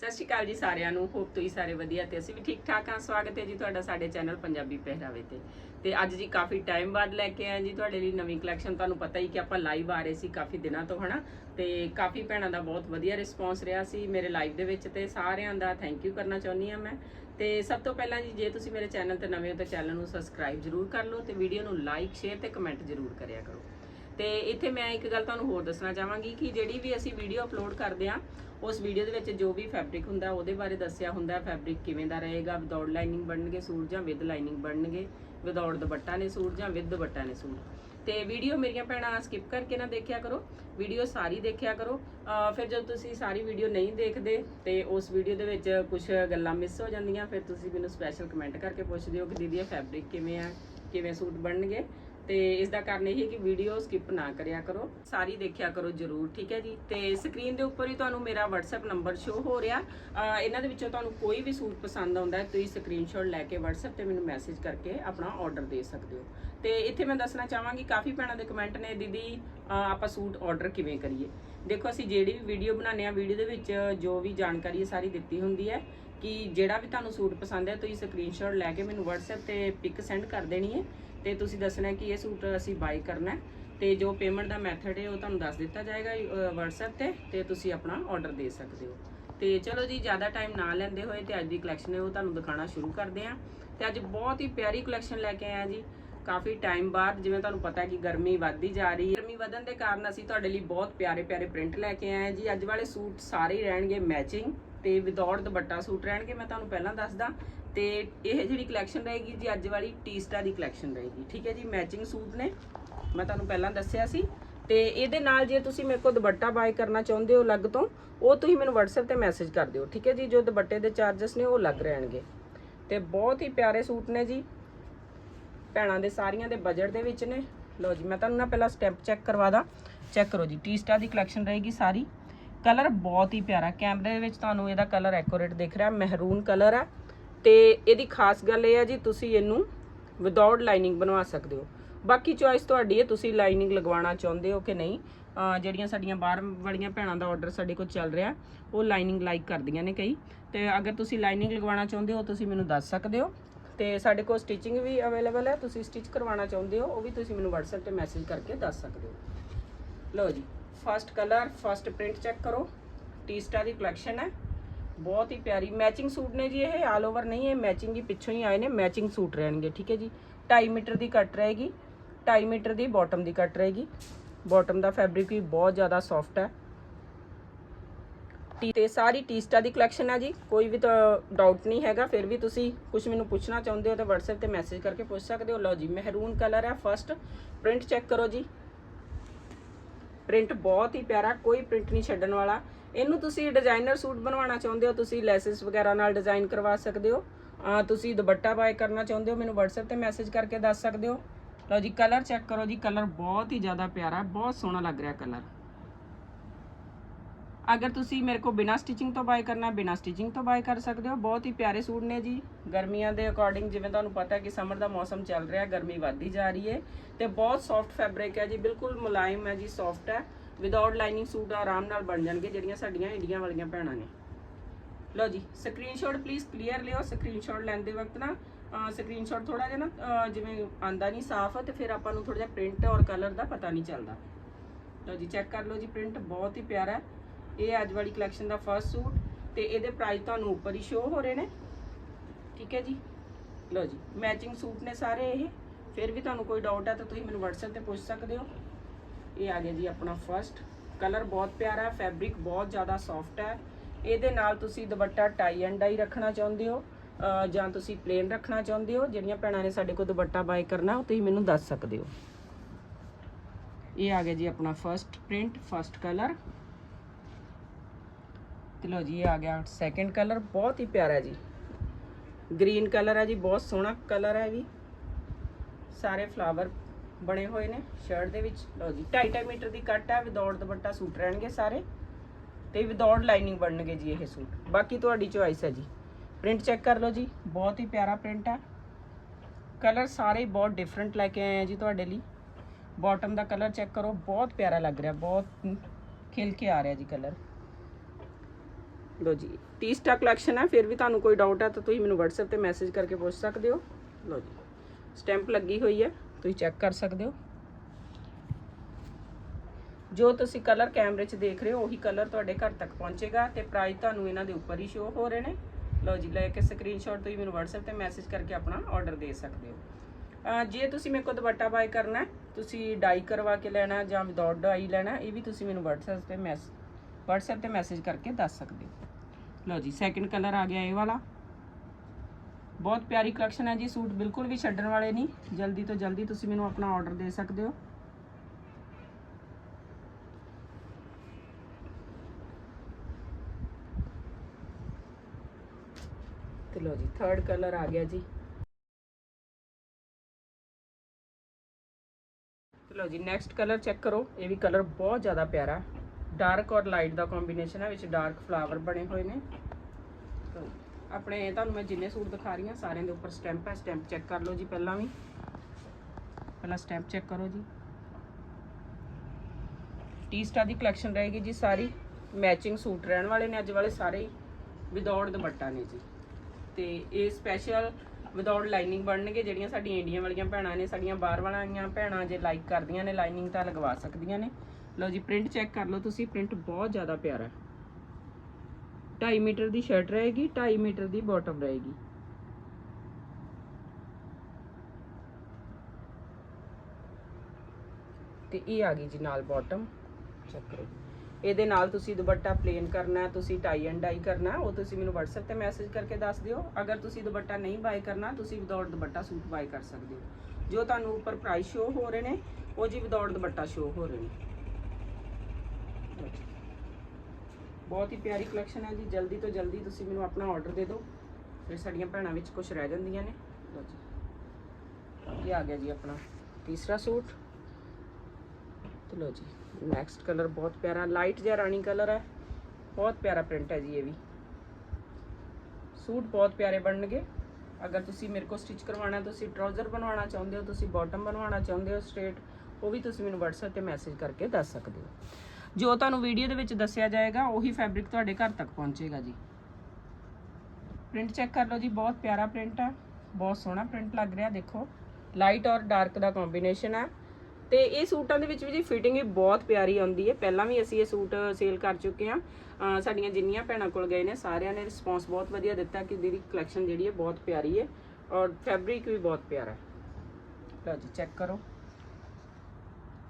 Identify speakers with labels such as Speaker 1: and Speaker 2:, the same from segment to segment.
Speaker 1: ਸਤਿ ਸ਼੍ਰੀ ਅਕਾਲ ਜੀ ਸਾਰਿਆਂ ਨੂੰ, ਹੋਪ ਤੁਸੀਂ ਸਾਰੇ ਵਧੀਆ ਤੇ ਅਸੀਂ ਵੀ ਠੀਕ ਠਾਕ ਹਾਂ। ਸਵਾਗਤ ਹੈ ਜੀ ਤੁਹਾਡਾ ਸਾਡੇ ਚੈਨਲ ਪੰਜਾਬੀ ਪਹਿਰਾਵੇ ਤੇ। ਤੇ ਅੱਜ ਜੀ ਕਾਫੀ ਟਾਈਮ ਬਾਅਦ ਲੈ ਕੇ ਆਏ ਜੀ ਤੁਹਾਡੇ ਲਈ ਨਵੀਂ ਕਲੈਕਸ਼ਨ ਤੁਹਾਨੂੰ ਪਤਾ ਹੀ ਕਿ ਆਪਾਂ ਲਾਈਵ ਆ ਰਹੇ ਸੀ ਕਾਫੀ ਦਿਨਾਂ ਤੋਂ, ਹਨਾ? ਤੇ ਕਾਫੀ ਭੈਣਾਂ ਦਾ ਬਹੁਤ ਵਧੀਆ ਰਿਸਪੌਂਸ ਰਿਹਾ ਸੀ ਮੇਰੇ ਲਾਈਵ ਦੇ ਵਿੱਚ ਤੇ ਸਾਰਿਆਂ ਦਾ ਥੈਂਕ ਯੂ ਕਰਨਾ ਚਾਹੁੰਦੀ ਹਾਂ ਮੈਂ। ਤੇ ਸਭ ਤੋਂ ਪਹਿਲਾਂ ਜੀ, ਜੇ ਤੁਸੀਂ ਮੇਰੇ ਚੈਨਲ ਤੇ ਨਵੇਂ ਹੋ ਤਾਂ ਚੈਨਲ ਨੂੰ ਸਬਸਕ੍ਰਾਈਬ ਜਰੂਰ ਕਰ ਲਓ ਤੇ ਵੀਡੀਓ ਨੂੰ ਲਾਈਕ ਸ਼ੇਅਰ ਤੇ ਕਮੈਂਟ ਜਰੂਰ ਕਰਿਆ ਕਰੋ। ਤੇ ਇੱਥੇ ਮੈਂ ਇੱਕ ਗੱਲ ਤੁਹਾਨੂੰ ਹੋਰ ਦੱਸਣਾ ਚਾਹਾਂਗੀ ਕਿ ਜਿਹੜੀ ਵੀ ਅਸੀਂ ਵੀਡੀਓ ਅਪਲੋਡ ਕਰਦੇ ਆ ਉਸ ਵੀਡੀਓ ਦੇ ਵਿੱਚ ਜੋ ਵੀ ਫੈਬਰਿਕ ਹੁੰਦਾ, ਉਹਦੇ ਬਾਰੇ ਦੱਸਿਆ ਹੁੰਦਾ ਫੈਬਰਿਕ ਕਿਵੇਂ ਦਾ ਰਹੇਗਾ ਵਿਦਆਊਟ ਲਾਈਨਿੰਗ ਬਣਨਗੇ ਸੂਟ ਜਾਂ ਵਿਦ ਲਾਈਨਿੰਗ ਬਣਨਗੇ ਵਿਦਆਊਟ ਦੁਪੱਟਾ ਨੇ ਸੂਟ ਜਾਂ ਵਿਦ ਦੁਪੱਟਾ ਨੇ ਸੂਟ। ਤੇ ਵੀਡੀਓ ਮੇਰੀਆਂ ਭੈਣਾਂ ਸਕਿਪ ਕਰਕੇ ਨਾ ਦੇਖਿਆ ਕਰੋ, ਵੀਡੀਓ ਸਾਰੀ ਦੇਖਿਆ ਕਰੋ ਫਿਰ ਜਦੋਂ ਤੁਸੀਂ ਸਾਰੀ ਵੀਡੀਓ ਨਹੀਂ ਦੇਖਦੇ, ਤੇ ਉਸ ਵੀਡੀਓ ਦੇ ਵਿੱਚ ਕੁਝ ਗੱਲਾਂ ਮਿਸ ਹੋ ਜਾਂਦੀਆਂ, ਫਿਰ ਤੁਸੀਂ ਮੈਨੂੰ ਸਪੈਸ਼ਲ ਕਮੈਂਟ ਕਰਕੇ ਪੁੱਛਦੇ ਹੋ ਕਿ ਦੀਦੀ ਇਹ ਫੈਬਰਿਕ ਕਿਵੇਂ ਆ, ਕਿਵੇਂ ਸੂਟ ਬਣਨਗੇ। ਤੇ ਇਸ ਦਾ ਕਾਰਨ ਇਹ ਹੈ ਕਿ ਵੀਡੀਓ ਸਕਿਪ ਨਾ ਕਰਿਆ ਕਰੋ। ਸਾਰੀ ਦੇਖਿਆ ਕਰੋ ਜਰੂਰ, ਠੀਕ ਹੈ ਜੀ? ਤੇ ਸਕਰੀਨ ਦੇ ਉੱਪਰ ਹੀ ਤੁਹਾਨੂੰ ਮੇਰਾ WhatsApp ਨੰਬਰ ਸ਼ੋ ਹੋ ਰਿਹਾ। ਇਹਨਾਂ ਦੇ ਵਿੱਚੋਂ ਤੁਹਾਨੂੰ ਕੋਈ ਵੀ ਸੂਟ ਪਸੰਦ ਆਉਂਦਾ ਹੈ, ਤੁਸੀਂ ਸਕਰੀਨਸ਼ਾਟ ਲੈ ਕੇ WhatsApp ਤੇ ਮੈਨੂੰ ਮੈਸੇਜ ਕਰਕੇ ਆਪਣਾ ਆਰਡਰ ਦੇ ਸਕਦੇ ਹੋ। ਤੇ ਇੱਥੇ ਮੈਂ ਦੱਸਣਾ ਚਾਹਾਂਗੀ, ਕਾਫੀ ਭੈਣਾਂ ਦੇ ਕਮੈਂਟ ਨੇ, ਦੀਦੀ ਆਪਾਂ ਸੂਟ ਆਰਡਰ ਕਿਵੇਂ ਕਰੀਏ? ਦੇਖੋ, ਅਸੀਂ ਜਿਹੜੀ ਵੀ ਵੀਡੀਓ ਬਣਾਉਂਦੇ ਆ ਵੀਡੀਓ ਦੇ ਵਿੱਚ ਜੋ ਵੀ ਜਾਣਕਾਰੀ ਸਾਰੀ ਦਿੱਤੀ ਹੁੰਦੀ ਹੈ ਕਿ ਜਿਹੜਾ ਵੀ ਤੁਹਾਨੂੰ ਸੂਟ ਪਸੰਦ ਹੈ, ਤੁਸੀਂ ਸਕਰੀਨਸ਼ਾਟ ਲੈ ਕੇ ਮੈਨੂੰ WhatsApp ਤੇ ਪਿਕ ਸੈਂਡ ਕਰ ਦੇਣੀ ਹੈ। ਤੇ ਤੁਸੀਂ ਦੱਸਣਾ ਕਿ ਇਹ ਸੂਟ ਅਸੀਂ ਬਾਈ ਕਰਨਾ ਹੈ ਤੇ ਜੋ ਪੇਮੈਂਟ ਦਾ ਮੈਥਡ ਹੈ, ਉਹ ਤੁਹਾਨੂੰ ਦੱਸ ਦਿੱਤਾ ਜਾਏਗਾ, ਅਹ, WhatsApp ਤੇ ਤੇ ਤੁਸੀਂ ਆਪਣਾ ਆਰਡਰ ਦੇ ਸਕਦੇ ਹੋ। ਤੇ ਚਲੋ ਜੀ, ਜ਼ਿਆਦਾ ਟਾਈਮ ਨਾ ਲੈਂਦੇ ਹੋਏ ਤੇ ਅੱਜ ਦੀ ਕਲੈਕਸ਼ਨ ਹੈ, ਉਹ ਤੁਹਾਨੂੰ ਦਿਖਾਉਣਾ ਸ਼ੁਰੂ ਕਰਦੇ ਹਾਂ। ਤੇ ਅੱਜ ਬਹੁਤ ਹੀ ਪਿਆਰੀ ਕਲੈਕਸ਼ਨ ਲੈ ਕੇ ਆਏ ਹਾਂ ਜੀ। ਕਾਫੀ ਟਾਈਮ ਬਾਅਦ, ਜਿਵੇਂ ਤੁਹਾਨੂੰ ਪਤਾ ਹੈ ਕਿ ਗਰਮੀ ਵੱਧਦੀ ਜਾ ਰਹੀ ਹੈ। ਗਰਮੀ ਵਧਣ ਦੇ ਕਾਰਨ ਅਸੀਂ ਤੁਹਾਡੇ ਲਈ ਬਹੁਤ ਪਿਆਰੇ ਪਿਆਰੇ ਪ੍ਰਿੰਟ ਲੈ ਕੇ ਆਏ ਹਾਂ ਜੀ। ਅੱਜ ਵਾਲੇ ਸੂਟ ਸਾਰੇ ਰਹਿਣਗੇ ਮੈਚਿੰਗ ਤੇ ਵਿਦਆਊਟ ਦੁਪੱਟਾ ਸੂਟ ਰਹਿਣਗੇ। ਮੈਂ ਤੁਹਾਨੂੰ ਪਹਿਲਾਂ ਦੱਸਦਾ ਤੇ ਇਹ ਜਿਹੜੀ ਕਲੈਕਸ਼ਨ ਰਹੇਗੀ ਜੀ, ਅੱਜ ਵਾਲੀ ਟੀਸਟਾ ਦੀ ਕਲੈਕਸ਼ਨ ਰਹੇਗੀ। ਠੀਕ ਹੈ ਜੀ ਮੈਚਿੰਗ ਸੂਟ ਨੇ। ਮੈਂ ਤੁਹਾਨੂੰ ਪਹਿਲਾਂ ਦੱਸਿਆ ਸੀ। ਤੇ ਇਹਦੇ ਨਾਲ ਜੇ ਤੁਸੀਂ ਮੇਰੇ ਕੋਲ ਦੁਪੱਟਾ ਬਾਏ ਕਰਨਾ ਚਾਹੁੰਦੇ ਹੋ ਅਲੱਗ ਤੋਂ, ਉਹ ਤੁਸੀਂ ਮੈਨੂੰ WhatsApp ਤੇ ਮੈਸੇਜ ਕਰ ਦਿਓ। ਠੀਕ ਹੈ ਜੀ, ਜੋ ਦੁਪੱਟੇ ਦੇ ਚਾਰजेस ਨੇ, ਉਹ ਲੱਗ ਰਹਿਣਗੇ। ਤੇ ਬਹੁਤ ਹੀ ਪਿਆਰੇ ਸੂਟ ਨੇ ਜੀ। ਭੈਣਾਂ ਦੇ ਸਾਰੀਆਂ ਦੇ ਬਜਟ ਦੇ ਵਿੱਚ ਨੇ। ਲਓ ਜੀ, ਮੈਂ ਤੁਹਾਨੂੰ ਨਾ ਪਹਿਲਾਂ ਸਟੈਂਪ ਚੈੱਕ ਕਰਵਾ ਦਾਂ। ਚੈੱਕ ਕਰੋ ਜੀ ਟੀਸਟਾ ਦੀ ਕਲੈਕਸ਼ਨ ਰਹੇਗੀ ਸਾਰੀ। ਕਲਰ ਬਹੁਤ ਹੀ ਪਿਆਰਾ। ਕੈਮਰੇ ਦੇ ਵਿੱਚ ਤੁਹਾਨੂੰ ਇਹਦਾ ਕਲਰ ਐਕੋਰੇਟ ਦਿਖ ਰਿਹਾ, ਮਹਿਰੂਨ ਕਲਰ ਹੈ। ਤੇ ਇਹਦੀ ਖਾਸ ਗੱਲ ਇਹ ਹੈ ਜੀ, ਤੁਸੀਂ ਇਹਨੂੰ ਵਿਦਆਊਟ ਲਾਈਨਿੰਗ ਬਣਵਾ ਸਕਦੇ ਹੋ। ਬਾਕੀ ਚੋਇਸ ਤੁਹਾਡੀ ਹੈ, ਤੁਸੀਂ ਲਾਈਨਿੰਗ ਲਗਵਾਉਣਾ ਚਾਹੁੰਦੇ ਹੋ ਕਿ ਨਹੀਂ ਜਿਹੜੀਆਂ ਸਾਡੀਆਂ ਬਾਹਰ ਵਾਲੀਆਂ ਭੈਣਾਂ ਦਾ ਆਰਡਰ ਸਾਡੇ ਕੋਲ ਚੱਲ ਰਿਹਾ, ਉਹ ਲਾਈਨਿੰਗ ਲਾਈਕ ਕਰਦੀਆਂ ਨੇ ਕਈ। ਤੇ ਅਗਰ ਤੁਸੀਂ ਲਾਈਨਿੰਗ ਲਗਵਾਉਣਾ ਚਾਹੁੰਦੇ ਹੋ, ਤੁਸੀਂ ਮੈਨੂੰ ਦੱਸ ਸਕਦੇ ਹੋ। ਤੇ ਸਾਡੇ ਕੋਲ ਸਟਿਚਿੰਗ ਵੀ ਅਵੇਲੇਬਲ ਹੈ, ਤੁਸੀਂ ਸਟਿਚ ਕਰਵਾਉਣਾ ਚਾਹੁੰਦੇ ਹੋ, ਉਹ ਵੀ ਤੁਸੀਂ ਮੈਨੂੰ WhatsApp ਤੇ ਮੈਸੇਜ ਕਰਕੇ ਦੱਸ ਸਕਦੇ ਹੋ। ਲਓ ਜੀ first colour first print check ਕਰੋ। ਟੀਸਟਾ ਦੀ ਕਲੈਕਸ਼ਨ ਹੈ। ਬਹੁਤ ਹੀ ਪਿਆਰੀ ਮੈਚਿੰਗ ਸੂਟ ਨੇ ਜੀ ਇਹ ਆਲ ਓਵਰ ਨਹੀਂ, ਇਹ ਮੈਚਿੰਗ ਹੀ ਪਿੱਛੋਂ ਹੀ ਆਏ ਨੇ, ਮੈਚਿੰਗ ਸੂਟ ਰਹਿਣਗੇ, ਠੀਕ ਹੈ ਜੀ। 2.5 ਮੀਟਰ ਦੀ ਕੱਟ ਰਹੇਗੀ 2.5 ਮੀਟਰ ਦੀ ਬਾਟਮ ਦੀ ਕੱਟ ਰਹੇਗੀ। ਬਾਟਮ ਦਾ ਫੈਬਰਿਕ ਵੀ ਬਹੁਤ ਜ਼ਿਆਦਾ ਸੌਫਟ ਹੈ। ਟੀ ਤੇ ਸਾਰੀ ਟੀਸਟਾ ਦੀ ਕਲੈਕਸ਼ਨ ਹੈ ਜੀ, ਕੋਈ ਵੀ ਤਾਂ ਡਾਊਟ ਨਹੀਂ ਹੈਗਾ, ਫਿਰ ਵੀ ਤੁਸੀਂ ਕੁਝ ਮੈਨੂੰ ਪੁੱਛਣਾ ਚਾਹੁੰਦੇ ਹੋ ਤਾਂ WhatsApp ਤੇ ਮੈਸੇਜ ਕਰਕੇ ਪੁੱਛ ਸਕਦੇ ਹੋ। ਲਓ ਜੀ ਮਹਿਰੂਨ ਕਲਰ ਹੈ ਫਸਟ ਪ੍ਰਿੰਟ ਚੈੱਕ ਕਰੋ ਜੀ। ਪ੍ਰਿੰਟ ਬਹੁਤ ਹੀ ਪਿਆਰਾ, ਕੋਈ ਪ੍ਰਿੰਟ ਨਹੀਂ ਛੱਡਣ ਵਾਲਾ। ਇਹਨੂੰ ਤੁਸੀਂ ਡਿਜ਼ਾਈਨਰ ਸੂਟ ਬਣਵਾਉਣਾ ਚਾਹੁੰਦੇ ਹੋ, ਤੁਸੀਂ ਲੈਸਸ ਵਗੈਰਾ ਨਾਲ ਡਿਜ਼ਾਈਨ ਕਰਵਾ ਸਕਦੇ ਹੋ। ਅਹ ਤੁਸੀਂ ਦੁਪੱਟਾ ਬਾਏ ਕਰਨਾ ਚਾਹੁੰਦੇ ਹੋ, ਮੈਨੂੰ WhatsApp ਤੇ ਮੈਸੇਜ ਕਰਕੇ ਦੱਸ ਸਕਦੇ ਹੋ। ਲਓ ਜੀ ਕਲਰ ਚੈੱਕ ਕਰੋ ਜੀ ਕਲਰ ਬਹੁਤ ਹੀ ਜ਼ਿਆਦਾ ਪਿਆਰਾ, ਬਹੁਤ ਸੋਹਣਾ ਲੱਗ ਰਿਹਾ ਕਲਰ ਅਗਰ ਤੁਸੀਂ ਮੇਰੇ ਕੋਲ ਬਿਨਾ ਸਟਿਚਿੰਗ ਤੋਂ ਬਾਏ ਕਰਨਾ, ਬਿਨਾ ਸਟਿਚਿੰਗ ਤੋਂ ਬਾਏ ਕਰ ਸਕਦੇ ਹੋ, ਬਹੁਤ ਹੀ ਪਿਆਰੇ ਸੂਟ ਨੇ ਜੀ। ਗਰਮੀਆਂ ਦੇ ਅਕੋਰਡਿੰਗ ਜਿਵੇਂ ਤੁਹਾਨੂੰ ਪਤਾ ਹੈ ਕਿ ਸਮਰ ਦਾ ਮੌਸਮ ਚੱਲ ਰਿਹਾ, ਗਰਮੀ ਵੱਧਦੀ ਜਾ ਰਹੀ ਹੈ ਤੇ ਬਹੁਤ ਸੌਫਟ ਫੈਬਰਿਕ ਹੈ ਜੀ, ਬਿਲਕੁਲ ਮੁਲਾਇਮ ਹੈ ਜੀ ਸੌਫਟ ਹੈ। ਵਿਦਆਊਟ ਲਾਈਨਿੰਗ ਸੂਟ ਆਰਾਮ ਨਾਲ ਬਣ ਜਾਣਗੇ ਜਿਹੜੀਆਂ ਸਾਡੀਆਂ ਇੰਡੀਆਂ ਵਾਲੀਆਂ ਭੈਣਾਂ ਨੇ। ਲਓ ਜੀ ਸਕਰੀਨਸ਼ਾਟ ਪਲੀਜ਼ ਕਲੀਅਰ ਲਿਓ ਸਕਰੀਨਸ਼ਾਟ ਲੈਂਦੇ ਵਕਤ ਨਾ ਸਕਰੀਨਸ਼ਾਟ ਥੋੜਾ ਜਿਹਾ ਨਾ ਜਿਵੇਂ ਆਂਦਾ ਨਹੀਂ ਸਾਫ਼, ਤੇ ਫਿਰ ਆਪਾਂ ਨੂੰ ਥੋੜਾ ਜਿਹਾ ਪ੍ਰਿੰਟ ਔਰ ਕਲਰ ਦਾ ਪਤਾ ਨਹੀਂ ਚੱਲਦਾ। ਲਓ ਜੀ ਚੈੱਕ ਕਰ ਲਓ ਜੀ ਪ੍ਰਿੰਟ ਬਹੁਤ ਹੀ ਪਿਆਰਾ ਹੈ। ਇਹ ਅੱਜ ਵਾਲੀ ਕਲੈਕਸ਼ਨ ਦਾ ਫਰਸਟ ਸੂਟ ਤੇ ਇਹਦੇ ਪ੍ਰਾਈਸ ਤੁਹਾਨੂੰ ਉੱਪਰ ਹੀ ਸ਼ੋ ਹੋ ਰਹੇ ਨੇ। ਠੀਕ ਹੈ ਜੀ? ਲਓ ਜੀ ਮੈਚਿੰਗ ਸੂਟ ਨੇ ਸਾਰੇ ਇਹ। ਫਿਰ ਵੀ ਤੁਹਾਨੂੰ ਕੋਈ ਡਾਊਟ ਹੈ ਤਾਂ ਤੁਸੀਂ ਮੈਨੂੰ WhatsApp ਤੇ ਪੁੱਛ ਸਕਦੇ ਹੋ। ਇਹ ਆ ਗਿਆ ਜੀ ਆਪਣਾ ਫਰਸਟ ਕਲਰ ਬਹੁਤ ਪਿਆਰਾ ਹੈ ਫੈਬਰਿਕ ਬਹੁਤ ਜ਼ਿਆਦਾ ਸੌਫਟ ਹੈ। ਇਹਦੇ ਨਾਲ ਤੁਸੀਂ ਦੁਪੱਟਾ ਟਾਈ ਐਂਡ ਡਾਈ ਰੱਖਣਾ ਚਾਹੁੰਦੇ ਹੋ ਜਾਂ ਤੁਸੀਂ ਪਲੇਨ ਰੱਖਣਾ ਚਾਹੁੰਦੇ ਹੋ, ਜਿਹੜੀਆਂ ਭੈਣਾਂ ਨੇ ਸਾਡੇ ਕੋਲ ਦੁਪੱਟਾ ਬਾਏ ਕਰਨਾ, ਉਹ ਤੁਸੀਂ ਮੈਨੂੰ ਦੱਸ ਸਕਦੇ ਹੋ। ਇਹ ਆ ਗਿਆ ਜੀ ਆਪਣਾ ਫਰਸਟ ਪ੍ਰਿੰਟ ਫਰਸਟ ਕਲਰ ਤੇ ਲਓ ਜੀ, ਇਹ ਆ ਗਿਆ ਸੈਕੰਡ ਕਲਰ ਬਹੁਤ ਹੀ ਪਿਆਰਾ ਜੀ। ਗ੍ਰੀਨ ਕਲਰ ਹੈ ਜੀ, ਬਹੁਤ ਸੋਹਣਾ ਕਲਰ ਹੈ ਇਹ ਵੀ। ਸਾਰੇ ਫਲਾਵਰ ਬਣੇ ਹੋਏ ਨੇ ਸ਼ਰਟ ਦੇ ਵਿੱਚ। ਲਓ ਜੀ 2.5 ਮੀਟਰ ਦੀ ਕੱਟ ਹੈ ਵਿਦਆਊਟ ਦੁਪੱਟਾ ਸੂਟ ਰਹਿਣਗੇ ਸਾਰੇ। ਤੇ ਵਿਦਆਊਟ ਲਾਈਨਿੰਗ ਬਣਨਗੇ ਜੀ ਇਹ ਸੂਟ। ਬਾਕੀ ਤੁਹਾਡੀ ਚੋਇਸ ਹੈ ਜੀ। ਪ੍ਰਿੰਟ ਚੈੱਕ ਕਰ ਲਓ ਜੀ, ਬਹੁਤ ਹੀ ਪਿਆਰਾ ਪ੍ਰਿੰਟ ਹੈ ਕਲਰ ਸਾਰੇ ਬਹੁਤ ਡਿਫਰੈਂਟ ਲੈ ਕੇ ਆਏ ਆ ਜੀ ਤੁਹਾਡੇ ਲਈ। ਬਾਟਮ ਦਾ ਕਲਰ ਚੈੱਕ ਕਰੋ, ਬਹੁਤ ਪਿਆਰਾ ਲੱਗ ਰਿਹਾ, ਬਹੁਤ ਖਿਲ ਕੇ ਆ ਰਿਹਾ ਜੀ ਕਲਰ। ਲੋ ਜੀ ਟੀ ਸਟਾ ਕਲੈਕਸ਼ਨ ਹੈ ਫਿਰ ਵੀ ਤੁਹਾਨੂੰ ਕੋਈ ਡਾਊਟ ਹੈ ਤਾਂ ਤੁਸੀਂ ਮੈਨੂੰ WhatsApp ਤੇ ਮੈਸੇਜ ਕਰਕੇ ਪੁੱਛ ਸਕਦੇ ਹੋ। ਲੋ ਜੀ, ਸਟੈਂਪ ਲੱਗੀ ਹੋਈ ਹੈ। ਤੁਸੀਂ ਚੈੱਕ ਕਰ ਸਕਦੇ ਹੋ। ਜੋ ਤੁਸੀਂ ਕਲਰ ਕੈਮਰੇ 'ਚ ਦੇਖ ਰਹੇ ਹੋ, ਉਹੀ ਕਲਰ ਤੁਹਾਡੇ ਘਰ ਤੱਕ ਪਹੁੰਚੇਗਾ ਤੇ ਪ੍ਰਾਈਸ ਤੁਹਾਨੂੰ ਇਹਨਾਂ ਦੇ ਉੱਪਰ ਹੀ ਸ਼ੋ ਹੋ ਰਹੇ ਨੇ। ਲਓ ਜੀ, ਲੈ ਕੇ ਸਕਰੀਨਸ਼ਾਟ ਤੁਸੀਂ ਮੈਨੂੰ WhatsApp ਤੇ ਮੈਸੇਜ ਕਰਕੇ ਆਪਣਾ ਆਰਡਰ ਦੇ ਸਕਦੇ ਹੋ। ਜੇ ਤੁਸੀਂ ਮੇਰੇ ਕੋਲ ਦੁਪੱਟਾ ਬਾਈ ਕਰਨਾ ਤੁਸੀਂ ਡਾਈ ਕਰਵਾ ਕੇ ਲੈਣਾ ਜਾਂ ਵਿਦਆਊਟ ਡਾਈ ਲੈਣਾ ਇਹ ਵੀ ਤੁਸੀਂ ਮੈਨੂੰ WhatsApp ਤੇ ਮੈਸ WhatsApp ਤੇ ਮੈਸੇਜ ਕਰਕੇ ਦੱਸ ਸਕਦੇ ਹੋ। ਲਓ ਜੀ ਸੈਕਿੰਡ ਕਲਰ ਆ ਗਿਆ ਇਹ ਵਾਲਾ। ਬਹੁਤ ਪਿਆਰੀ ਕਲੈਕਸ਼ਨ ਹੈ ਜੀ, ਸੂਟ ਬਿਲਕੁਲ ਵੀ ਛੱਡਣ ਵਾਲੇ ਨਹੀਂ। ਜਲਦੀ ਤੋਂ ਜਲਦੀ ਤੁਸੀਂ ਮੈਨੂੰ ਆਪਣਾ ਆਰਡਰ ਦੇ ਸਕਦੇ ਹੋ। ਤੇ ਲਓ ਜੀ ਥਰਡ ਕਲਰ ਆ ਗਿਆ ਜੀ। ਤੇ ਲਓ ਜੀ ਨੈਕਸਟ ਕਲਰ ਚੈੱਕ ਕਰੋ, ਇਹ ਵੀ ਕਲਰ ਬਹੁਤ ਜ਼ਿਆਦਾ ਪਿਆਰਾ। ਡਾਰਕ ਔਰ ਲਾਈਟ ਦਾ ਕੰਬੀਨੇਸ਼ਨ ਹੈ, ਵਿੱਚ ਡਾਰਕ ਫਲਾਵਰ ਬਣੇ ਹੋਏ ਨੇ। ਆਪਣੇ ਤੁਹਾਨੂੰ ਮੈਂ ਜਿੰਨੇ ਸੂਟ ਦਿਖਾ ਰਹੀ ਹਾਂ, ਸਾਰਿਆਂ ਦੇ ਉੱਪਰ ਸਟੈਂਪ ਹੈ ਸਟੈਂਪ ਚੈੱਕ ਕਰ ਲਓ ਜੀ ਪਹਿਲਾਂ ਵੀ। ਪਹਿਲਾਂ ਸਟੈਂਪ ਚੈੱਕ ਕਰੋ ਜੀ। ਟੀ ਸਟਾ ਦੀ ਕਲੈਕਸ਼ਨ ਰਹੇਗੀ ਜੀ ਸਾਰੀ। ਮੈਚਿੰਗ ਸੂਟ ਰਹਿਣ ਵਾਲੇ ਨੇ ਅੱਜ ਵਾਲੇ ਸਾਰੇ ਹੀ। ਵਿਦਆਊਟ ਦੁਪੱਟਾ ਨੇ ਜੀ। ਤੇ ਇਹ ਸਪੈਸ਼ਲ ਵਿਦਆਊਟ ਲਾਈਨਿੰਗ ਬਣਨਗੇ, ਜਿਹੜੀਆਂ ਸਾਡੀਆਂ ਇੰਡੀਆ ਵਾਲੀਆਂ ਭੈਣਾਂ ਨੇ, ਸਾਡੀਆਂ ਬਾਹਰ ਵਾਲੀਆਂ ਭੈਣਾਂ ਜੇ ਲਾਈਕ ਕਰਦੀਆਂ ਨੇ ਲਾਈਨਿੰਗ ਤਾਂ ਲਗਵਾ ਸਕਦੀਆਂ ਨੇ। ਲਓ ਜੀ ਪ੍ਰਿੰਟ ਚੈੱਕ ਕਰ ਲਓ ਤੁਸੀਂ ਪ੍ਰਿੰਟ ਬਹੁਤ ਜ਼ਿਆਦਾ ਪਿਆਰਾ ਹੈ। 2.5 ਮੀਟਰ ਦੀ ਸ਼ਰਟ ਰਹੇਗੀ 2.5 ਮੀਟਰ ਦੀ ਬਾਟਮ ਰਹੇਗੀ। ਤੇ ਇਹ ਆ ਗਈ ਜੀ ਨਾਲ ਬਾਟਮ ਚੈੱਕ ਕਰੋ। ਇਹਦੇ ਨਾਲ ਤੁਸੀਂ ਦੁਪੱਟਾ ਪਲੇਨ ਕਰਨਾ, ਤੁਸੀਂ ਟਾਈ ਐਂਡ ਡਾਈ ਕਰਨਾ, ਉਹ ਤੁਸੀਂ ਮੈਨੂੰ WhatsApp ਤੇ ਮੈਸੇਜ ਕਰਕੇ ਦੱਸ ਦਿਓ। ਅਗਰ ਤੁਸੀਂ ਦੁਪੱਟਾ ਨਹੀਂ ਬਾਈ ਕਰਨਾ, ਤੁਸੀਂ ਵਿਦਆਊਟ ਦੁਪੱਟਾ ਸੂਟ ਬਾਈ ਕਰ ਸਕਦੇ ਹੋ। ਜੋ ਤੁਹਾਨੂੰ ਉੱਪਰ ਪ੍ਰਾਈਸ ਸ਼ੋ ਹੋ ਰਹੇ ਨੇ, ਉਹ ਜੀ ਵਿਦਆਊਟ ਦੁਪੱਟਾ ਸ਼ੋ ਹੋ ਰਹੇ ਨੇ। ਬਹੁਤ ਹੀ ਪਿਆਰੀ ਕਲੈਕਸ਼ਨ ਹੈ ਜੀ। ਜਲਦੀ ਤੋਂ ਜਲਦੀ ਤੁਸੀਂ ਮੈਨੂੰ ਆਪਣਾ ਆਰਡਰ ਦੇ ਦਿਓ। ਫਿਰ ਸਾਡੀਆਂ ਭੈਣਾਂ ਵਿੱਚ ਕੁਝ ਰਹਿ ਜਾਂਦੀਆਂ ਨੇ। ਲਓ ਜੀ। ਇਹ ਆ ਗਿਆ ਜੀ ਆਪਣਾ ਤੀਸਰਾ ਸੂਟ। ਤੇ ਲਓ ਜੀ ਨੈਕਸਟ ਕਲਰ ਬਹੁਤ ਪਿਆਰਾ ਲਾਈਟ ਜਿਹਾ ਰਾਣੀ ਕਲਰ ਹੈ। ਬਹੁਤ ਪਿਆਰਾ ਪ੍ਰਿੰਟ ਹੈ ਜੀ ਇਹ ਵੀ। ਸੂਟ ਬਹੁਤ ਪਿਆਰੇ ਬਣਨਗੇ। ਅਗਰ ਤੁਸੀਂ ਮੇਰੇ ਕੋਲ ਸਟਿਚ ਕਰਵਾਉਣਾ, ਤੁਸੀਂ ਟਰਾਊਜ਼ਰ ਬਣਵਾਉਣਾ ਚਾਹੁੰਦੇ ਹੋ, ਤੁਸੀਂ ਬਾਟਮ ਬਣਵਾਉਣਾ ਚਾਹੁੰਦੇ ਹੋ ਸਟ੍ਰੇਟ ਉਹ ਵੀ ਤੁਸੀਂ ਮੈਨੂੰ WhatsApp ਤੇ ਮੈਸੇਜ ਕਰਕੇ ਦੱਸ ਸਕਦੇ ਹੋ। ਜੋ ਤੁਹਾਨੂੰ ਵੀਡੀਓ ਦੇ ਵਿੱਚ ਦੱਸਿਆ ਜਾਏਗਾ, ਉਹੀ ਫੈਬਰਿਕ ਤੁਹਾਡੇ ਘਰ ਤੱਕ ਪਹੁੰਚੇਗਾ ਜੀ। ਪ੍ਰਿੰਟ ਚੈੱਕ ਕਰ ਲਓ ਜੀ, ਬਹੁਤ ਪਿਆਰਾ ਪ੍ਰਿੰਟ ਹੈ ਬਹੁਤ ਸੋਹਣਾ ਪ੍ਰਿੰਟ ਲੱਗ ਰਿਹਾ, ਦੇਖੋ। ਲਾਈਟ ਔਰ ਡਾਰਕ ਦਾ ਕੰਬੀਨੇਸ਼ਨ ਹੈ ਤੇ ਇਹ ਸੂਟਾਂ ਦੇ ਵਿੱਚ ਵੀ ਜੀ ਫਿਟਿੰਗ ਵੀ ਬਹੁਤ ਪਿਆਰੀ ਆਉਂਦੀ ਹੈ। ਪਹਿਲਾਂ ਵੀ ਅਸੀਂ ਇਹ ਸੂਟ ਸੇਲ ਕਰ ਚੁੱਕੇ ਹਾਂ। ਸਾਡੀਆਂ ਜਿੰਨੀਆਂ ਭੈਣਾਂ ਕੋਲ ਗਏ ਨੇ, ਸਾਰਿਆਂ ਨੇ ਰਿਸਪੌਂਸ ਬਹੁਤ ਵਧੀਆ ਦਿੱਤਾ ਕਿ ਦੀਦੀ ਕਲੈਕਸ਼ਨ ਜਿਹੜੀ ਹੈ ਬਹੁਤ ਪਿਆਰੀ ਹੈ ਔਰ ਫੈਬਰਿਕ ਵੀ ਬਹੁਤ ਪਿਆਰਾ ਹੈ। ਲਓ ਜੀ ਚੈੱਕ ਕਰੋ।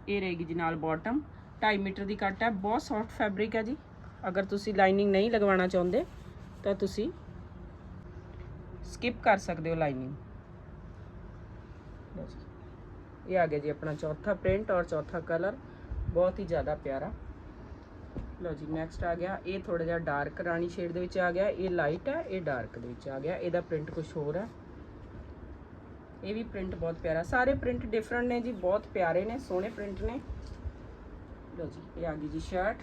Speaker 1: ਇਹ ਰਹੇਗੀ ਜੀ ਨਾਲ ਬਾਟਮ 2.5 ਮੀਟਰ ਦੀ ਕੱਟ ਹੈ। ਬਹੁਤ ਸੌਫਟ ਫੈਬਰਿਕ ਹੈ ਜੀ। ਅਗਰ ਤੁਸੀਂ ਲਾਈਨਿੰਗ ਨਹੀਂ ਲਗਵਾਉਣਾ ਚਾਹੁੰਦੇ, ਤਾਂ ਤੁਸੀਂ ਸਕਿਪ ਕਰ ਸਕਦੇ ਹੋ ਲਾਈਨਿੰਗ ਲਓ ਜੀ। ਇਹ ਆ ਗਿਆ ਜੀ ਆਪਣਾ ਚੌਥਾ ਪ੍ਰਿੰਟ ਔਰ ਚੌਥਾ ਕਲਰ ਬਹੁਤ ਹੀ ਜ਼ਿਆਦਾ ਪਿਆਰਾ। ਲਓ ਜੀ ਨੈਕਸਟ ਆ ਗਿਆ। ਇਹ ਥੋੜਾ ਜਿਹਾ ਡਾਰਕ ਰਾਣੀ ਸ਼ੇਡ ਦੇ ਵਿੱਚ ਆ ਗਿਆ। ਇਹ ਲਾਈਟ ਹੈ, ਇਹ ਡਾਰਕ ਦੇ ਵਿੱਚ ਆ ਗਿਆ। ਇਹਦਾ ਪ੍ਰਿੰਟ ਕੁਝ ਹੋਰ ਹੈ। ਇਹ ਵੀ ਪ੍ਰਿੰਟ ਬਹੁਤ ਪਿਆਰਾ। ਸਾਰੇ ਪ੍ਰਿੰਟ ਡਿਫਰੈਂਟ ਨੇ ਜੀ, ਬਹੁਤ ਪਿਆਰੇ ਨੇ, ਸੋਹਣੇ ਪ੍ਰਿੰਟ ਨੇ। ਲਓ ਜੀ, ਇਹ ਆ ਗਈ ਜੀ ਸ਼ਰਟ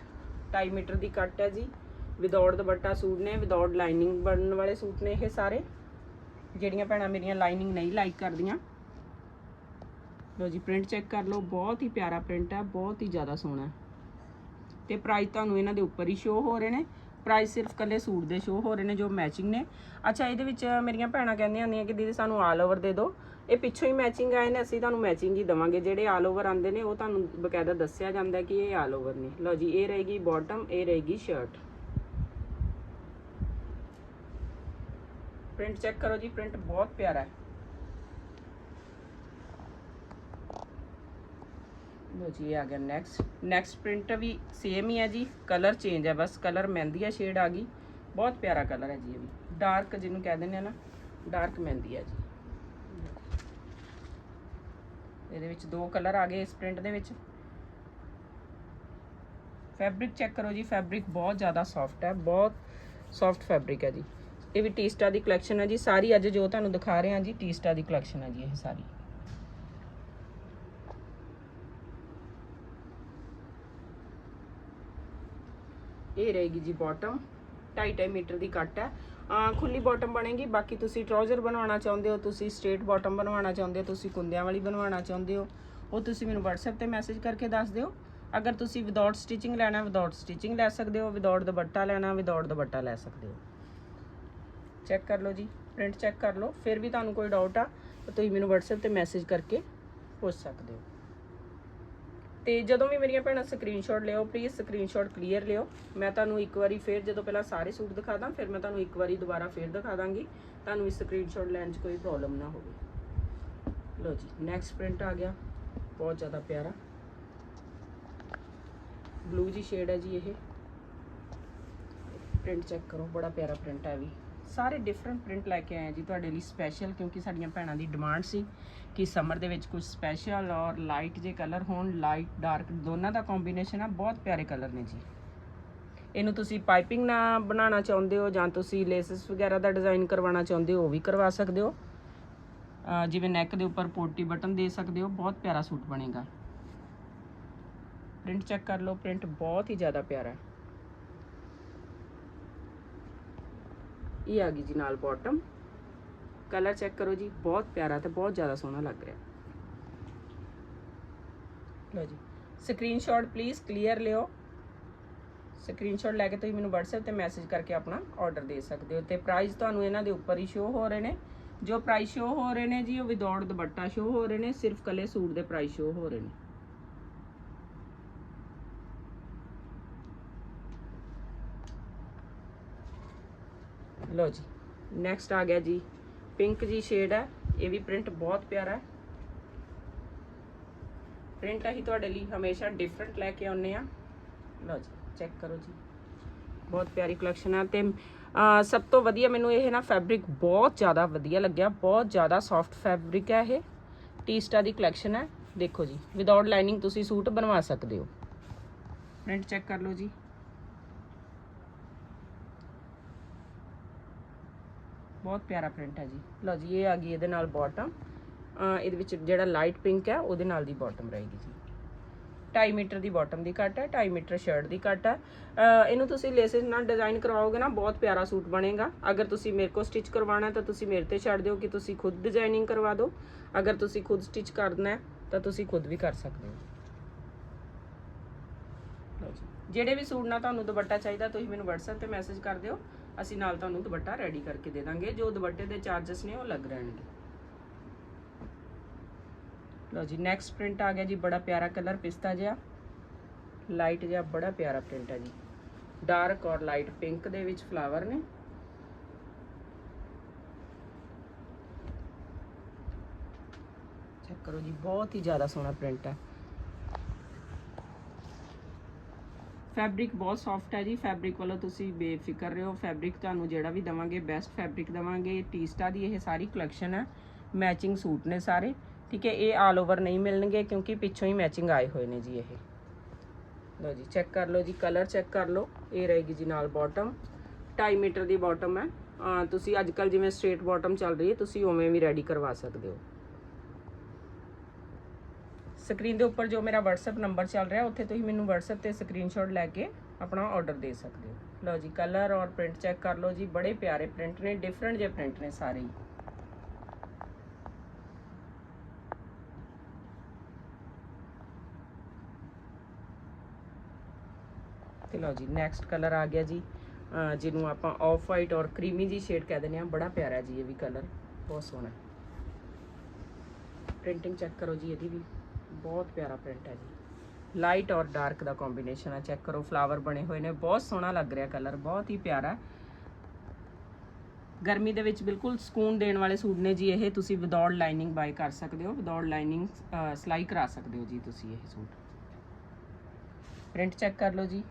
Speaker 1: 2.5 ਮੀਟਰ ਦੀ ਕੱਟ ਹੈ ਜੀ। ਵਿਦਆਊਟ ਦੁਪੱਟਾ ਸੂਟ ਨੇ ਵਿਦਆਊਟ ਲਾਈਨਿੰਗ ਬਣਨ ਵਾਲੇ ਸੂਟ ਨੇ ਇਹ ਸਾਰੇ। ਜਿਹੜੀਆਂ ਭੈਣਾਂ ਮੇਰੀਆਂ ਲਾਈਨਿੰਗ ਨਹੀਂ ਲਾਈਕ ਕਰਦੀਆਂ। ਲਓ ਜੀ ਪ੍ਰਿੰਟ ਚੈੱਕ ਕਰ ਲਓ। ਬਹੁਤ ਹੀ ਪਿਆਰਾ ਪ੍ਰਿੰਟ ਹੈ, ਬਹੁਤ ਹੀ ਜ਼ਿਆਦਾ ਸੋਹਣਾ ਹੈ। ਤੇ ਪ੍ਰਾਈਸ ਤੁਹਾਨੂੰ ਇਹਨਾਂ ਦੇ ਉੱਪਰ ਹੀ ਸ਼ੋ ਹੋ ਰਹੇ ਨੇ। ਪ੍ਰਾਈਸ ਸਿਰਫ ਕੱਲੇ ਸੂਟ ਦੇ ਸ਼ੋ ਹੋ ਰਹੇ ਨੇ ਜੋ ਮੈਚਿੰਗ ਨੇ। ਅੱਛਾ, ਇਹਦੇ ਵਿੱਚ ਮੇਰੀਆਂ ਭੈਣਾਂ ਕਹਿੰਦੀਆਂ ਹੁੰਦੀਆਂ ਕਿ ਦੀਦੀ ਸਾਨੂੰ ਆਲ ਓਵਰ ਦੇ ਦਿਓ। ਇਹ ਪਿੱਛੋਂ ਹੀ ਮੈਚਿੰਗ ਆਏ ਨੇ, ਅਸੀਂ ਤੁਹਾਨੂੰ ਮੈਚਿੰਗ ਹੀ ਦਵਾਂਗੇ। ਜਿਹੜੇ ਆਲ ਓਵਰ ਆਉਂਦੇ ਨੇ, ਉਹ ਤੁਹਾਨੂੰ ਬਕਾਇਦਾ ਦੱਸਿਆ ਜਾਂਦਾ ਕਿ ਇਹ ਆਲ ਓਵਰ ਨੇ। ਲਓ ਜੀ, ਇਹ ਰਹੇਗੀ ਬਾਟਮ ਇਹ ਰਹੇਗੀ ਸ਼ਰਟ ਪ੍ਰਿੰਟ ਚੈੱਕ ਕਰੋ ਜੀ ਪ੍ਰਿੰਟ ਬਹੁਤ ਪਿਆਰਾ ਹੈ। ਲੋ ਜੀ, ਇਹ ਆ ਗਿਆ ਨੈਕਸਟ ਨੈਕਸਟ ਪ੍ਰਿੰਟ ਵੀ ਸੇਮ ਹੀ ਹੈ ਜੀ ਕਲਰ ਚੇਂਜ ਹੈ ਬਸ ਕਲਰ ਮਹਿੰਦੀ ਮਹਿੰਦੀਆ ਸ਼ੇਡ ਆ ਗਈ। ਬਹੁਤ ਪਿਆਰਾ ਕਲਰ ਹੈ ਜੀ ਇਹ ਵੀ। ਡਾਰਕ ਜਿਹਨੂੰ ਕਹਿ ਦਿੰਦੇ ਆ ਨਾ ਡਾਰਕ ਮਹਿੰਦੀ ਹੈ ਜੀ। ਇਹਦੇ ਵਿੱਚ ਦੋ ਕਲਰ ਆ ਗਏ ਇਸ ਪ੍ਰਿੰਟ ਦੇ ਵਿੱਚ। ਫੈਬਰਿਕ ਚੈੱਕ ਕਰੋ ਜੀ, ਫੈਬਰਿਕ ਬਹੁਤ ਜ਼ਿਆਦਾ ਸੌਫਟ ਹੈ, ਬਹੁਤ ਸੌਫਟ ਫੈਬਰਿਕ ਹੈ ਜੀ। ਇਹ ਵੀ ਟੀਸਟਾ ਦੀ ਕਲੈਕਸ਼ਨ ਹੈ ਜੀ, ਸਾਰੀ ਅੱਜ ਜੋ ਤੁਹਾਨੂੰ ਦਿਖਾ ਰਹੇ ਹਾਂ ਜੀ, ਟੀਸਟਾ ਦੀ ਕਲੈਕਸ਼ਨ ਹੈ ਜੀ ਇਹ ਸਾਰੀ। ਇਹ ਰਹੇਗੀ ਜੀ ਬਾਟਮ 2.5 ਮੀਟਰ ਦੀ ਕੱਟ ਹੈ। ਅਹ ਖੁੱਲੀ ਬਾਟਮ ਬਣੇਗੀ। ਬਾਕੀ ਤੁਸੀਂ ਟਰਾਊਜ਼ਰ ਬਣਵਾਉਣਾ ਚਾਹੁੰਦੇ ਹੋ, ਤੁਸੀਂ ਸਟ੍ਰੇਟ ਬਾਟਮ ਬਣਵਾਉਣਾ ਚਾਹੁੰਦੇ ਹੋ, ਤੁਸੀਂ ਕੁੰਦਿਆਂ ਵਾਲੀ ਬਣਵਾਉਣਾ ਚਾਹੁੰਦੇ ਹੋ, ਉਹ ਤੁਸੀਂ ਮੈਨੂੰ WhatsApp ਤੇ ਮੈਸੇਜ ਕਰਕੇ ਦੱਸ ਦਿਓ। ਅਗਰ ਤੁਸੀਂ ਵਿਦਆਊਟ ਸਟਿਚਿੰਗ ਲੈਣਾ ਵਿਦਆਊਟ ਸਟਿਚਿੰਗ ਲੈ ਸਕਦੇ ਹੋ ਵਿਦਆਊਟ ਦੁਪੱਟਾ ਲੈਣਾ ਵਿਦਆਊਟ ਦੁਪੱਟਾ ਲੈ ਸਕਦੇ ਹੋ। ਚੈੱਕ ਕਰ ਲਓ ਜੀ ਪ੍ਰਿੰਟ ਚੈੱਕ ਕਰ ਲਓ, ਫਿਰ ਵੀ ਤੁਹਾਨੂੰ ਕੋਈ ਡਾਊਟ ਆ, ਤਾਂ ਤੁਸੀਂ ਮੈਨੂੰ WhatsApp ਤੇ ਮੈਸੇਜ ਕਰਕੇ ਪੁੱਛ ਸਕਦੇ ਹੋ। ਤੇ ਜਦੋਂ ਵੀ ਮੇਰੀਆਂ ਭੈਣਾਂ ਸਕਰੀਨਸ਼ਾਟ ਲਿਓ ਪਲੀਜ਼ ਸਕਰੀਨਸ਼ਾਟ ਕਲੀਅਰ ਲਿਓ। ਮੈਂ ਤੁਹਾਨੂੰ ਇੱਕ ਵਾਰੀ ਫੇਰ ਜਦੋਂ ਪਹਿਲਾਂ ਸਾਰੇ ਸੂਟ ਦਿਖਾ ਦਾਂ, ਫਿਰ ਮੈਂ ਤੁਹਾਨੂੰ ਇੱਕ ਵਾਰੀ ਦੁਬਾਰਾ ਫੇਰ ਦਿਖਾ ਦਾਂਗੀ। ਤੁਹਾਨੂੰ ਇਸ ਸਕਰੀਨਸ਼ਾਟ ਲੈਣ 'ਚ ਕੋਈ ਪ੍ਰੋਬਲਮ ਨਾ ਹੋਵੇ। ਲਓ ਜੀ ਨੈਕਸਟ ਪ੍ਰਿੰਟ ਆ ਗਿਆ। ਬਹੁਤ ਜ਼ਿਆਦਾ ਪਿਆਰਾ। ਬਲੂ ਜੀ ਸ਼ੇਡ ਹੈ ਜੀ ਇਹ। ਪ੍ਰਿੰਟ ਚੈੱਕ ਕਰੋ, ਬੜਾ ਪਿਆਰਾ ਪ੍ਰਿੰਟ ਹੈ ਵੀ। ਸਾਰੇ ਡਿਫਰੈਂਟ ਪ੍ਰਿੰਟ ਲੈ ਕੇ ਆਏ ਜੀ ਤੁਹਾਡੇ ਲਈ ਸਪੈਸ਼ਲ ਕਿਉਂਕਿ ਸਾਡੀਆਂ ਭੈਣਾਂ ਦੀ ਡਿਮਾਂਡ ਸੀ ਕਿ ਸਮਰ ਦੇ ਵਿੱਚ ਕੁਝ ਸਪੈਸ਼ਲ ਔਰ ਲਾਈਟ ਜੇ ਕਲਰ ਹੋਣ ਲਾਈਟ ਡਾਰਕ ਦੋਨਾਂ ਦਾ ਕੰਬੀਨੇਸ਼ਨ ਆ, ਬਹੁਤ ਪਿਆਰੇ ਕਲਰ ਨੇ ਜੀ। ਇਹਨੂੰ ਤੁਸੀਂ ਪਾਈਪਿੰਗ ਨਾਲ ਬਣਾਉਣਾ ਚਾਹੁੰਦੇ ਹੋ ਜਾਂ ਤੁਸੀਂ ਲੇਸਸ ਵਗੈਰਾ ਦਾ ਡਿਜ਼ਾਈਨ ਕਰਵਾਉਣਾ ਚਾਹੁੰਦੇ ਹੋ, ਉਹ ਵੀ ਕਰਵਾ ਸਕਦੇ ਹੋ। ਜਿਵੇਂ ਨੈਕ ਦੇ ਉੱਪਰ ਪੋਟੀ ਬਟਨ ਦੇ ਸਕਦੇ ਹੋ, ਬਹੁਤ ਪਿਆਰਾ ਸੂਟ ਬਣੇਗਾ। ਪ੍ਰਿੰਟ ਚੈੱਕ ਕਰ ਲਓ ਪ੍ਰਿੰਟ ਬਹੁਤ ਹੀ ਜ਼ਿਆਦਾ ਪਿਆਰਾ ਹੈ। ਇਹ ਆ ਗਈ ਜੀ ਨਾਲ ਬਾਟਮ ਕਲਰ ਚੈੱਕ ਕਰੋ ਜੀ, ਬਹੁਤ ਪਿਆਰਾ ਤੇ ਬਹੁਤ ਜ਼ਿਆਦਾ ਸੋਹਣਾ ਲੱਗ ਰਿਹਾ। ਲਓ ਜੀ ਸਕਰੀਨਸ਼ਾਟ ਪਲੀਜ਼ ਕਲੀਅਰ ਲਿਓ। ਸਕਰੀਨਸ਼ਾਟ ਲੈ ਕੇ ਤੁਸੀਂ ਮੈਨੂੰ WhatsApp ਤੇ ਮੈਸੇਜ ਕਰਕੇ ਆਪਣਾ ਆਰਡਰ ਦੇ ਸਕਦੇ ਹੋ। ਤੇ ਪ੍ਰਾਈਸ ਤੁਹਾਨੂੰ ਇਹਨਾਂ ਦੇ ਉੱਪਰ ਹੀ ਸ਼ੋ ਹੋ ਰਹੇ ਨੇ। ਜੋ ਪ੍ਰਾਈਸ ਸ਼ੋ ਹੋ ਰਹੇ ਨੇ ਜੀ, ਉਹ ਵਿਦਆਊਟ ਦੁਪੱਟਾ ਸ਼ੋ ਹੋ ਰਹੇ ਨੇ, ਸਿਰਫ ਕੱਲੇ ਸੂਟ ਦੇ ਪ੍ਰਾਈਸ ਸ਼ੋ ਹੋ ਰਹੇ ਨੇ। ਲਓ ਜੀ ਨੈਕਸਟ ਆ ਗਿਆ ਜੀ ਪਿੰਕ ਜੀ ਸ਼ੇਡ ਹੈ ਇਹ ਵੀ ਪ੍ਰਿੰਟ ਬਹੁਤ ਪਿਆਰਾ ਹੈ ਪ੍ਰਿੰਟ ਅਸੀਂ ਤੁਹਾਡੇ ਲਈ ਹਮੇਸ਼ਾ ਡਿਫਰੈਂਟ ਲੈ ਕੇ ਆਉਂਦੇ ਆ ਲਓ ਜੀ ਚੈੱਕ ਕਰੋ ਜੀ ਬਹੁਤ ਪਿਆਰੀ ਕਲੈਕਸ਼ਨ ਹੈ ਤੇ ਅਹ, ਸਭ ਤੋਂ ਵਧੀਆ ਮੈਨੂੰ ਇਹ ਨਾ ਫੈਬਰਿਕ ਬਹੁਤ ਜ਼ਿਆਦਾ ਵਧੀਆ ਲੱਗਿਆ। ਬਹੁਤ ਜ਼ਿਆਦਾ ਸੌਫਟ ਫੈਬਰਿਕ ਹੈ ਇਹ। ਟੀਸਟਾ ਦੀ ਕਲੈਕਸ਼ਨ ਹੈ। ਦੇਖੋ ਜੀ। ਵਿਦਆਊਟ ਲਾਈਨਿੰਗ ਤੁਸੀਂ ਸੂਟ ਬਣਵਾ ਸਕਦੇ ਹੋ। ਪ੍ਰਿੰਟ ਚੈੱਕ ਕਰ ਲਓ ਜੀ। ਬਹੁਤ ਪਿਆਰਾ ਪ੍ਰਿੰਟ ਹੈ ਜੀ। ਲਓ ਜੀ, ਇਹ ਆ ਗਈ ਇਹਦੇ ਨਾਲ ਬਾਟਮ ਇਹਦੇ ਵਿੱਚ ਜਿਹੜਾ ਲਾਈਟ ਪਿੰਕ ਹੈ, ਉਹਦੇ ਨਾਲ ਦੀ ਬਾਟਮ ਰਹੇਗੀ ਜੀ। 2.5 ਮੀਟਰ ਦੀ ਬਾਟਮ ਦੀ ਕੱਟ ਹੈ 2.5 ਮੀਟਰ ਸ਼ਰਟ ਦੀ ਕੱਟ ਹੈ। ਇਹਨੂੰ ਤੁਸੀਂ ਲੇਸਿਸ ਨਾਲ ਡਿਜ਼ਾਈਨ ਕਰਵਾਓਗੇ ਨਾ, ਬਹੁਤ ਪਿਆਰਾ ਸੂਟ ਬਣੇਗਾ। ਅਗਰ ਤੁਸੀਂ ਮੇਰੇ ਕੋਲ ਸਟਿਚ ਕਰਵਾਉਣਾ ਤਾਂ ਤੁਸੀਂ ਮੇਰੇ ਤੇ ਛੱਡ ਦਿਓ ਕਿ ਤੁਸੀਂ ਖੁਦ ਡਿਜ਼ਾਈਨਿੰਗ ਕਰਵਾ ਦਿਓ। ਅਗਰ ਤੁਸੀਂ ਖੁਦ ਸਟਿਚ ਕਰਨਾ ਹੈ, ਤਾਂ ਤੁਸੀਂ ਖੁਦ ਵੀ ਕਰ ਸਕਦੇ ਹੋ। ਲਓ ਜੀ। ਜਿਹੜੇ ਵੀ ਸੂਟ ਨਾਲ ਤੁਹਾਨੂੰ ਦੁਪੱਟਾ ਚਾਹੀਦਾ, ਤੁਸੀਂ ਮੈਨੂੰ WhatsApp ਤੇ ਮੈਸੇਜ ਕਰ ਦਿਓ। ਅਸੀਂ ਨਾਲ ਤੁਹਾਨੂੰ ਦੁਪੱਟਾ ਰੈਡੀ ਕਰਕੇ ਦੇ ਦਾਂਗੇ। ਜੋ ਦੁਪੱਟੇ ਦੇ ਚਾਰजेस ਨੇ, ਉਹ ਲੱਗ ਰਹਿਣਗੇ। ਲਓ ਜੀ ਨੈਕਸਟ ਪ੍ਰਿੰਟ ਆ ਗਿਆ ਜੀ, ਬੜਾ ਪਿਆਰਾ ਕਲਰ ਪਿਸਤਾ ਜਿਹਾ। ਲਾਈਟ ਜਿਹਾ, ਬੜਾ ਪਿਆਰਾ ਪ੍ਰਿੰਟ ਹੈ ਜੀ। ਡਾਰਕ ਔਰ ਲਾਈਟ ਪਿੰਕ ਦੇ ਵਿੱਚ ਫਲਾਵਰ ਨੇ। ਚੈੱਕ ਕਰੋ ਜੀ, ਬਹੁਤ ਹੀ ਜ਼ਿਆਦਾ ਸੋਹਣਾ ਪ੍ਰਿੰਟ ਹੈ। ਫੈਬਰਿਕ ਬਹੁਤ ਸੌਫਟ ਹੈ ਜੀ। ਫੈਬਰਿਕ ਵੱਲੋਂ ਤੁਸੀਂ ਬੇਫਿਕਰ ਰਹੋ। ਫੈਬਰਿਕ ਤੁਹਾਨੂੰ ਜਿਹੜਾ ਵੀ ਦਵਾਂਗੇ ਬੈਸਟ ਫੈਬਰਿਕ ਦਵਾਂਗੇ। ਟੀਸਟਾ ਦੀ ਇਹ ਸਾਰੀ ਕਲੈਕਸ਼ਨ ਹੈ। ਮੈਚਿੰਗ ਸੂਟ ਨੇ ਸਾਰੇ। ਠੀਕ ਹੈ, ਇਹ ਆਲ ਓਵਰ ਨਹੀਂ ਮਿਲਣਗੇ ਕਿਉਂਕਿ ਪਿੱਛੋਂ ਹੀ ਮੈਚਿੰਗ ਆਏ ਹੋਏ ਨੇ ਜੀ ਇਹ। ਲਓ ਜੀ ਚੈੱਕ ਕਰ ਲਓ ਜੀ ਕਲਰ ਚੈੱਕ ਕਰ ਲਓ। ਇਹ ਰਹੇਗੀ ਜੀ ਨਾਲ ਬਾਟਮ 2.5 ਮੀਟਰ ਦੀ ਬਾਟਮ ਹੈ। ਤੁਸੀਂ ਅੱਜ ਕੱਲ ਜਿਵੇਂ ਸਟ੍ਰੇਟ ਬਾਟਮ ਚੱਲ ਰਹੀ ਹੈ, ਤੁਸੀਂ ਉਵੇਂ ਵੀ ਰੈਡੀ ਕਰਵਾ ਸਕਦੇ ਹੋ। ਸਕਰੀਨ ਦੇ ਉੱਪਰ ਜੋ ਮੇਰਾ WhatsApp ਨੰਬਰ ਚੱਲ ਰਿਹਾ, ਉੱਥੇ ਤੁਸੀਂ ਮੈਨੂੰ WhatsApp ਤੇ ਸਕਰੀਨਸ਼ਾਟ ਲੈ ਕੇ ਆਪਣਾ ਆਰਡਰ ਦੇ ਸਕਦੇ ਹੋ। ਲਓ ਜੀ ਕਲਰ ਔਰ ਪ੍ਰਿੰਟ ਚੈੱਕ ਕਰ ਲਓ ਜੀ, ਬੜੇ ਪਿਆਰੇ ਪ੍ਰਿੰਟ ਨੇ ਡਿਫਰੈਂਟ ਜਿਹੇ ਪ੍ਰਿੰਟ ਨੇ ਸਾਰੇ ਹੀ। ਤੇ ਲਓ ਜੀ ਨੈਕਸਟ ਕਲਰ ਆ ਗਿਆ ਜੀ ਜਿਹਨੂੰ ਆਪਾਂ ਆਫ ਵਾਈਟ ਔਰ ਕਰੀਮੀ ਜੀ ਸ਼ੇਡ ਕਹਿ ਦਿੰਦੇ ਆ ਬੜਾ ਪਿਆਰਾ ਜੀ ਇਹ ਵੀ ਕਲਰ ਬਹੁਤ ਸੋਹਣਾ। ਪ੍ਰਿੰਟਿੰਗ ਚੈੱਕ ਕਰੋ ਜੀ ਇਹਦੀ ਵੀ। ਬਹੁਤ ਪਿਆਰਾ ਪ੍ਰਿੰਟ ਹੈ ਜੀ। ਲਾਈਟ ਔਰ ਡਾਰਕ ਦਾ ਕੰਬੀਨੇਸ਼ਨ ਹੈ ਚੈੱਕ ਕਰੋ ਫਲਾਵਰ ਬਣੇ ਹੋਏ ਨੇ, ਬਹੁਤ ਸੋਹਣਾ ਲੱਗ ਰਿਹਾ ਕਲਰ ਬਹੁਤ ਹੀ ਪਿਆਰਾ। ਗਰਮੀ ਦੇ ਵਿੱਚ ਬਿਲਕੁਲ ਸਕੂਨ ਦੇਣ ਵਾਲੇ ਸੂਟ ਨੇ ਜੀ ਇਹ, ਤੁਸੀਂ ਵਿਦਆਊਟ ਲਾਈਨਿੰਗ ਬਾਈ ਕਰ ਸਕਦੇ ਹੋ ਵਿਦਆਊਟ ਲਾਈਨਿੰਗ ਸਿਲਾਈ ਕਰਾ ਸਕਦੇ ਹੋ ਜੀ ਤੁਸੀਂ ਇਹ ਸੂਟ। ਪ੍ਰਿੰਟ ਚੈੱਕ ਕਰ ਲਓ ਜੀ।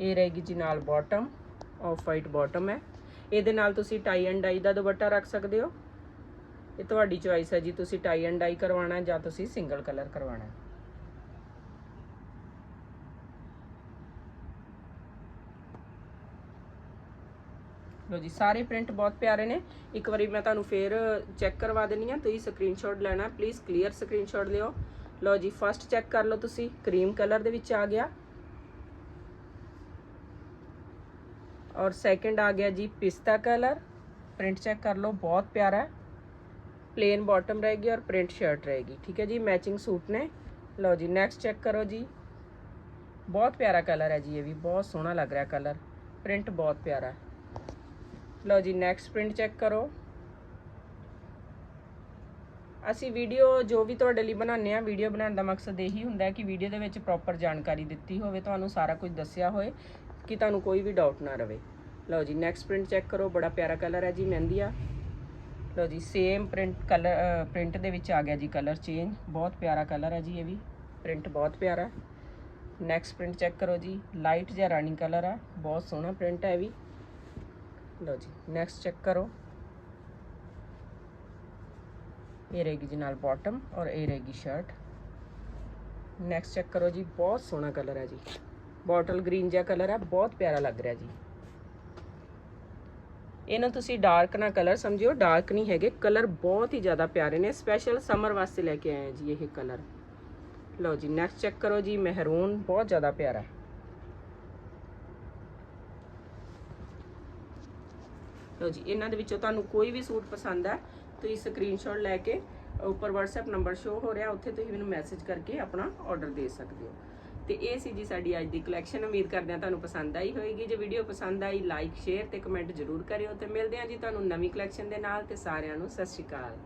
Speaker 1: ਇਹ ਰਹੇਗੀ ਜੀ ਨਾਲ ਬਾਟਮ ਆਫ ਵਾਈਟ ਬਾਟਮ ਹੈ। ਇਹਦੇ ਨਾਲ ਤੁਸੀਂ ਟਾਈ ਐਂਡ ਡਾਈ ਦਾ ਦੁਪੱਟਾ ਰੱਖ ਸਕਦੇ ਹੋ। ਇਹ ਤੁਹਾਡੀ ਚੁਆਇਸ ਹੈ ਜੀ, ਤੁਸੀਂ ਟਾਈ ਐਂਡ ਡਾਈ ਕਰਵਾਉਣਾ ਜਾਂ ਤੁਸੀਂ ਸਿੰਗਲ ਕਲਰ ਕਰਵਾਉਣਾ ਹੈ। ਲੋ ਜੀ, ਸਾਰੇ ਪ੍ਰਿੰਟ ਬਹੁਤ ਪਿਆਰੇ ਨੇ। ਇੱਕ ਵਾਰੀ ਮੈਂ ਤੁਹਾਨੂੰ ਫੇਰ ਚੈੱਕ ਕਰਵਾ ਦੇਣੀ ਆ ਤੁਸੀਂ ਸਕਰੀਨਸ਼ਾਟ ਲੈਣਾ ਪਲੀਜ਼ ਕਲੀਅਰ ਸਕਰੀਨਸ਼ਾਟ ਲਿਓ। ਲੋ ਜੀ ਫਸਟ ਚੈੱਕ ਕਰ ਲਓ ਤੁਸੀਂ ਕਰੀਮ ਕਲਰ ਦੇ ਵਿੱਚ ਆ ਗਿਆ। ਔਰ ਸੈਕੰਡ ਆ ਗਿਆ ਜੀ, ਪਿਸਤਾ ਕਲਰ ਪ੍ਰਿੰਟ ਚੈੱਕ ਕਰ ਲਓ, ਬਹੁਤ ਪਿਆਰਾ ਹੈ। ਪਲੇਨ ਬਾਟਮ ਰਹੇਗੀ ਔਰ ਪ੍ਰਿੰਟ ਸ਼ਰਟ ਰਹੇਗੀ। ਠੀਕ ਹੈ ਜੀ ਮੈਚਿੰਗ ਸੂਟ ਨੇ। ਲਓ ਜੀ ਨੈਕਸਟ ਚੈੱਕ ਕਰੋ ਜੀ। ਬਹੁਤ ਪਿਆਰਾ ਕਲਰ ਹੈ ਜੀ ਇਹ ਵੀ, ਬਹੁਤ ਸੋਹਣਾ ਲੱਗ ਰਿਹਾ ਕਲਰ ਪ੍ਰਿੰਟ ਬਹੁਤ ਪਿਆਰਾ ਲਓ ਜੀ ਨੈਕਸਟ ਪ੍ਰਿੰਟ ਚੈੱਕ ਕਰੋ। ਅਸੀਂ ਵੀਡੀਓ ਜੋ ਵੀ ਤੁਹਾਡੇ ਲਈ ਬਣਾਉਂਦੇ ਆ ਵੀਡੀਓ ਬਣਾਉਣ ਦਾ ਮਕਸਦ ਇਹੀ ਹੁੰਦਾ ਹੈ ਕਿ ਵੀਡੀਓ ਦੇ ਵਿੱਚ ਪ੍ਰੋਪਰ ਜਾਣਕਾਰੀ ਦਿੱਤੀ ਹੋਵੇ, ਤੁਹਾਨੂੰ ਸਾਰਾ ਕੁਝ ਦੱਸਿਆ ਹੋਵੇ ਕਿ ਤੁਹਾਨੂੰ ਕੋਈ ਵੀ ਡਾਊਟ ਨਾ ਰਵੇ ਲਓ ਜੀ ਨੈਕਸਟ ਪ੍ਰਿੰਟ ਚੈੱਕ ਕਰੋ, ਬੜਾ ਪਿਆਰਾ ਕਲਰ ਹੈ ਜੀ, ਮਹਿੰਦੀਆ। ਲਓ ਜੀ ਸੇਮ ਪ੍ਰਿੰਟ ਕਲਰ ਪ੍ਰਿੰਟ ਦੇ ਵਿੱਚ ਆ ਗਿਆ ਜੀ ਕਲਰ ਚੇਂਜ ਬਹੁਤ ਪਿਆਰਾ ਕਲਰ ਹੈ ਜੀ ਇਹ ਵੀ। ਪ੍ਰਿੰਟ ਬਹੁਤ ਪਿਆਰਾ ਹੈ। ਨੈਕਸਟ ਪ੍ਰਿੰਟ ਚੈੱਕ ਕਰੋ ਜੀ ਲਾਈਟ ਜਿਹਾ ਰਾਣੀ ਕਲਰ ਆ। ਬਹੁਤ ਸੋਹਣਾ ਪ੍ਰਿੰਟ ਹੈ ਇਹ ਵੀ। ਲਓ ਜੀ ਨੈਕਸਟ ਚੈੱਕ ਕਰੋ। ਇਹ ਰਹੇਗੀ ਜੀ ਨਾਲ ਬਾਟਮ ਔਰ ਇਹ ਰਹੇਗੀ ਸ਼ਰਟ ਨੈਕਸਟ ਚੈੱਕ ਕਰੋ ਜੀ, ਬਹੁਤ ਸੋਹਣਾ ਕਲਰ ਹੈ ਜੀ। ਬੋਟਲ ਗ੍ਰੀਨ ਜਿਹਾ ਕਲਰ ਹੈ, ਬਹੁਤ ਪਿਆਰਾ ਲੱਗ ਰਿਹਾ ਜੀ। ਇਹਨੂੰ ਤੁਸੀਂ ਡਾਰਕ ਨਾ ਕਲਰ ਸਮਝਿਓ। ਡਾਰਕ ਨਹੀਂ ਹੈਗੇ ਕਲਰ ਬਹੁਤ ਹੀ ਜ਼ਿਆਦਾ ਪਿਆਰੇ ਨੇ। ਸਪੈਸ਼ਲ ਸਮਰ ਵਾਸਤੇ ਲੈ ਕੇ ਆਏ ਹਾਂ ਜੀ ਇਹ ਕਲਰ ਲਓ ਜੀ ਨੈਕਸਟ ਚੈੱਕ ਕਰੋ ਜੀ ਮਹਿਰੂਨ ਬਹੁਤ ਜ਼ਿਆਦਾ ਪਿਆਰਾ। ਲਓ ਜੀ, ਇਹਨਾਂ ਦੇ ਵਿੱਚੋਂ ਤੁਹਾਨੂੰ ਕੋਈ ਵੀ ਸੂਟ ਪਸੰਦ ਹੈ ਤੁਸੀਂ ਸਕਰੀਨਸ਼ਾਟ ਲੈ ਕੇ, ਉੱਪਰ WhatsApp ਨੰਬਰ ਸ਼ੋ ਹੋ ਰਿਹਾ, ਉੱਥੇ ਤੁਸੀਂ ਮੈਨੂੰ ਮੈਸੇਜ ਕਰਕੇ ਆਪਣਾ ਆਰਡਰ ਦੇ ਸਕਦੇ ਹੋ। ਤੇ ਇਹ ਸੀ ਜੀ ਸਾਡੀ ਅੱਜ ਦੀ ਕਲੈਕਸ਼ਨ ਉਮੀਦ ਕਰਦੇ ਹਾਂ ਤੁਹਾਨੂੰ ਪਸੰਦ ਆਈ ਹੋਏਗੀ। ਜੇ ਵੀਡੀਓ ਪਸੰਦ ਆਈ ਲਾਈਕ ਸ਼ੇਅਰ ਤੇ ਕਮੈਂਟ ਜ਼ਰੂਰ ਕਰਿਓ ਤੇ ਮਿਲਦੇ ਹਾਂ ਜੀ ਤੁਹਾਨੂੰ ਨਵੀਂ ਕਲੈਕਸ਼ਨ ਦੇ ਨਾਲ। ਤੇ ਸਾਰਿਆਂ ਨੂੰ ਸਤਿ ਸ਼੍ਰੀ ਅਕਾਲ।